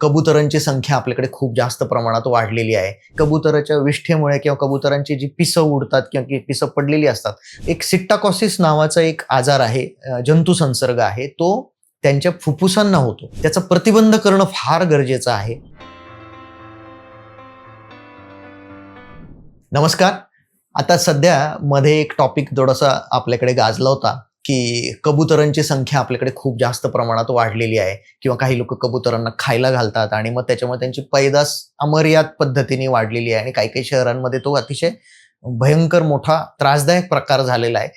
कबुतरांची संख्या आपल्याकडे खूप जास्त प्रमाणात वाढलेली आहे. कबुतराच्या विष्ठेमुळे किंवा कबुतरांची जी पिसं उडतात किंवा की पिसं पडलेली असतात एक सिट्टाकॉसिस नावाचा एक आजार आहे जंतू संसर्ग आहे तो त्यांच्या फुफ्फुसांना होतो. त्याचा प्रतिबंध करणं फार गरजेचं आहे. नमस्कार. आता सध्या मध्ये एक टॉपिक थोडासा आपल्याकडे गाजला होता. की कबुतरांची संख्या आपल्याकडे खूप जास्त प्रमाणात वाढलेली आहे किंवा काही लोक कबुतरांना खायला घालतात आणि मग त्याच्यामुळे त्यांची पैदास अमर्याद पद्धतीने वाढलेली आहे. आणि काही काही शहरांमध्ये तो अतिशय भयंकर मोठा त्रासदायक प्रकार झालेला आहे.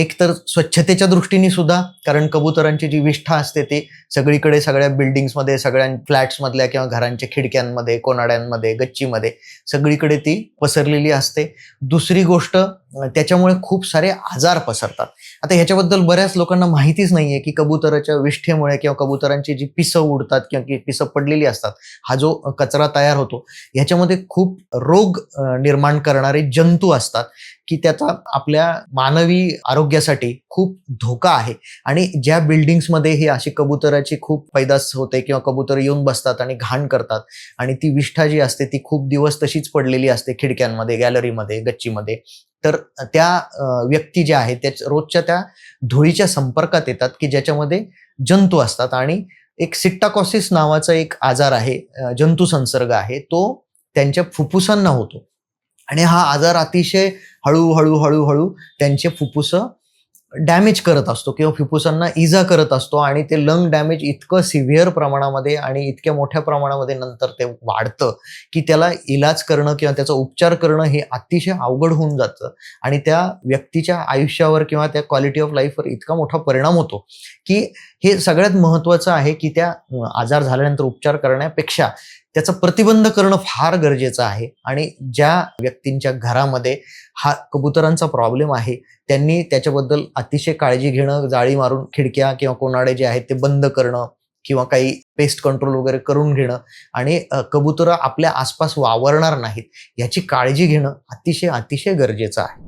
एक तर स्वच्छतेच्या दृष्टीने सुद्धा कारण कबुतरांची जी विष्ठा असते ती सगळीकडे सगळ्या बिल्डिंग्समध्ये सगळ्या फ्लॅट्समधल्या किंवा घरांच्या खिडक्यांमध्ये कोनाड्यांमध्ये गच्चीमध्ये सगळीकडे ती पसरलेली असते. दुसरी गोष्ट त्याच्यामुळे खूप सारे आजार पसरतात. आता ह्याच्याबद्दल बऱ्याच लोकांना माहितीच नाहीये की कबुतराच्या विष्ठेमुळे किंवा कबुतरांची जी पिसं उडतात किंवा की पिसं पडलेली असतात हा जो कचरा तयार होतो ह्याच्यामध्ये खूप रोग निर्माण करणारे जंतू असतात. की त्याचा आपल्या मानवी आरोग्यासाठी खूप धोका आहे. आणि ज्या बिल्डिंग्समध्ये हे अशी कबुतराची खूप पैदास होते किंवा कबुतर येऊन बसतात आणि घाण करतात आणि ती विष्ठा जी असते ती खूप दिवस तशीच पडलेली असते खिडक्यांमध्ये गॅलरीमध्ये गच्चीमध्ये. तर त्या व्यक्ती ज्या आहेत त्या रोजच्या त्या धुळीच्या संपर्कात येतात की ज्याच्यामध्ये जंतू असतात. आणि एक सिट्टाकॉसिस नावाचा एक आजार आहे जंतू संसर्ग आहे तो त्यांच्या फुफ्फुसांना होतो. आणि हा आजार अतिशय हळूहळू हळूहळू त्यांचे फुफ्फुसं डॅमेज करत असतो किंवा फुफ्फुसांना इजा करत असतो आणि ते लंग डॅमेज इतकं सिव्हिअर प्रमाणामध्ये आणि इतक्या मोठ्या प्रमाणामध्ये नंतर ते वाढतं की त्याला इलाज करणं किंवा त्याचा उपचार करणं हे अतिशय अवघड होऊन जातं आणि त्या व्यक्तीच्या आयुष्यावर किंवा त्या क्वालिटी ऑफ लाईफवर इतका मोठा परिणाम होतो की हे सगळ्यात महत्त्वाचं आहे की त्या आजार झाल्यानंतर उपचार करण्यापेक्षा त्याचा प्रतिबंध करणं फार गरजेचं आहे. आणि ज्या व्यक्तींच्या घरामध्ये हा कबुतरांचा प्रॉब्लेम आहे त्यांनी त्याच्याबद्दल अतिशय काळजी घेणं जाळी मारून खिडक्या किंवा कोणाडे जे आहेत ते बंद करणं किंवा काही पेस्ट कंट्रोल वगैरे करून घेणं आणि कबुतरं आपल्या आसपास वावरणार नाहीत याची काळजी घेणं अतिशय अतिशय गरजेचं आहे.